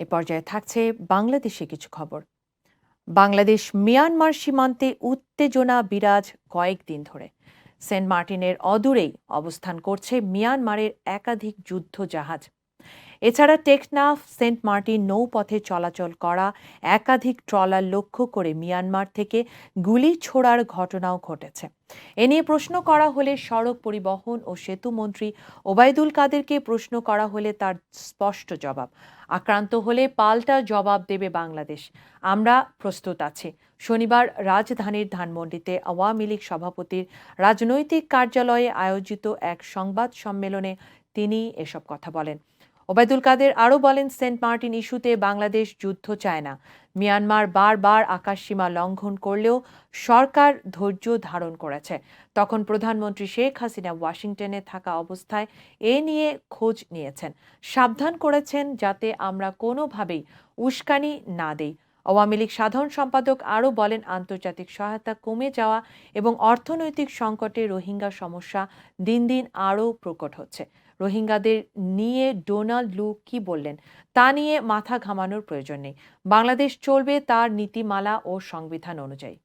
এ পর্যায়ে থাকছে বাংলাদেশে কিছু খবর। বাংলাদেশ মিয়ানমার সীমান্তে উত্তেজনা বিরাজ কয়েকদিন ধরে। সেন্ট মার্টিনের অদূরেই অবস্থান করছে মিয়ানমারের একাধিক যুদ্ধ জাহাজ এছাড়া টেকনাফ, সেন্ট মার্টিন নৌপথে চলাচল করা একাধিক ট্রলার লক্ষ্য করে মিয়ানমার থেকে গুলি ছোড়ার ঘটনাও ঘটেছে। এ নিয়ে প্রশ্ন করা হলে সড়ক পরিবহন ও সেতু মন্ত্রী ওবায়দুল কাদেরকে প্রশ্ন করা হলে তার স্পষ্ট জবাব, আক্রান্ত হলে পাল্টা জবাব দেবে বাংলাদেশ। আমরা প্রস্তুত আছি। শনিবার রাজধানীর ধানমন্ডিতে আওয়ামী লীগ সভাপতির রাজনৈতিক কার্যালয়ে আয়োজিত এক সংবাদ সম্মেলনে তিনি এসব কথা বলেন। ওবায়দুল কাদের আরও বলেন, সেন্ট মার্টিন ইস্যুতে বাংলাদেশ যুদ্ধ চায় না। মিয়ানমার বারবার আকাশসীমা লঙ্ঘন করলেও সরকার ধৈর্য ধারণ করেছে। তখন প্রধানমন্ত্রী শেখ হাসিনা ওয়াশিংটনে থাকা অবস্থায় এ নিয়ে খোঁজ নিয়েছেন। সাবধান করেছেন যাতে আমরা কোনোভাবেই উস্কানি না দেই। আওয়ামী লীগ সাধারণ সম্পাদক আরও বলেন, আন্তর্জাতিক সহায়তা কমে যাওয়া এবং অর্থনৈতিক সংকটে রোহিঙ্গা সমস্যা দিন দিন আরও প্রকট হচ্ছে। রোহিঙ্গাদের নিয়ে ডোনাল্ড লু কি বললেন, তা নিয়ে মাথা ঘামানোর প্রয়োজন নেই। বাংলাদেশ চলবে তার নীতিমালা ও সংবিধান অনুযায়ী।